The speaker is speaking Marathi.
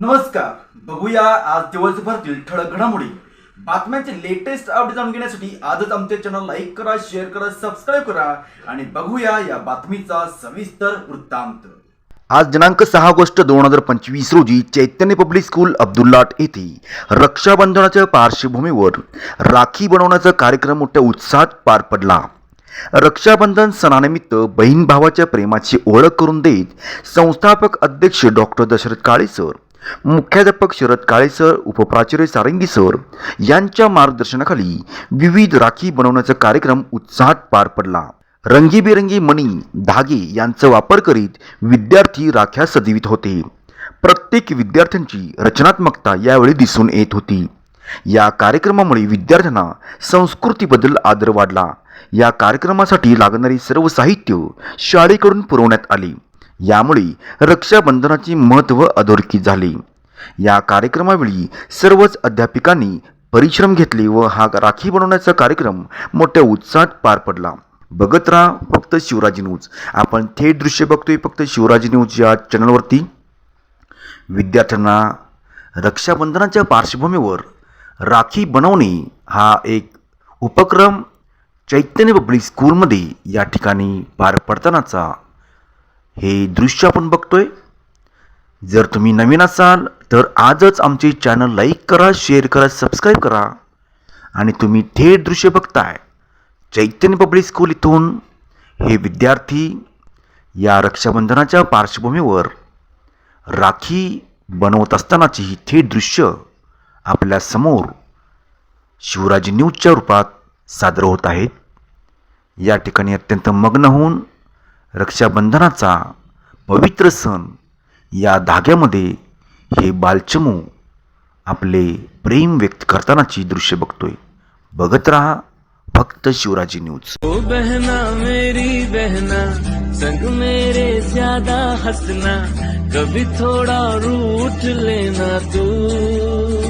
नमस्कार. बघूया आज दिवसभरातील ठळक घडामोडी. बातम्यांचे लेटेस्ट अपडेट जाणून घेण्यासाठी आजच आमच्या चॅनल लाईक करा शेअर करा सबस्क्राईब करा आणि बघूया या बातमीचा सविस्तर वृत्तांत. आज दिनांक सहा ऑगस्ट दोन हजार पंचवीस रोजी चैतन्य पब्लिक स्कूल अब्दुल्लाट येथे रक्षाबंधनाच्या पार्श्वभूमीवर राखी बनवण्याचा कार्यक्रम मोठ्या उत्साहात पार पडला. रक्षाबंधन सणानिमित्त बहीण भावाच्या प्रेमाची ओळख करून देत संस्थापक अध्यक्ष डॉक्टर दशरथ काळे सर मुख्याध्यापक शरद काळे सर उपप्राचार्य सारंगी सर यांच्या मार्गदर्शनाखाली विविध राखी बनवण्याचा कार्यक्रम उत्साहात पार पडला. रंगीबेरंगी मणी धागे यांचा वापर करीत विद्यार्थी राख्या सजवित होते. प्रत्येक विद्यार्थ्यांची रचनात्मकता यावेळी दिसून येत होती. या कार्यक्रमामुळे विद्यार्थ्यांना संस्कृतीबद्दल आदर वाढला. या कार्यक्रमासाठी लागणारी सर्व साहित्य शाळेकडून पुरवण्यात आले. यामुळे रक्षाबंधनाचे महत्त्व अधोरेखित झाले. या कार्यक्रमावेळी सर्वच अध्यापिकांनी परिश्रम घेतले व हा राखी बनवण्याचा कार्यक्रम मोठ्या उत्साहात पार पडला. बघत राहा फक्त शिवराजी न्यूज. आपण थेट दृश्य बघतोय फक्त शिवराजी न्यूज या चॅनलवरती. विद्यार्थ्यांना रक्षाबंधनाच्या पार्श्वभूमीवर राखी बनवणे हा एक उपक्रम चैतन्य पब्लिक स्कूलमध्ये या ठिकाणी पार पडतानाचा हे दृश्य आपण बघतोय. जर तुम्ही नवीन असाल तर आजच आमचे चॅनल लाईक करा शेअर करा सबस्क्राईब करा. आणि तुम्ही थेट दृश्य बघताय. चैतन्य पब्लिक स्कूल इथून हे विद्यार्थी या रक्षाबंधनाच्या पार्श्वभूमीवर राखी बनवत असतानाची ही थेट दृश्य आपल्यासमोर शिवराजी न्यूजच्या रूपात सादर होत आहेत. या ठिकाणी अत्यंत मग्न होऊन रक्षाबंधनाचा पवित्र सण या धाग्यामध्ये हे बालचमू आपले प्रेम व्यक्त करतानाची दृश्य बघतोय. बघत रहा फक्त शिवराजी न्यूज. ओ बहना मेरी बहना संग मेरे ज्यादा हसना कभी थोड़ा रूठ लेना तू।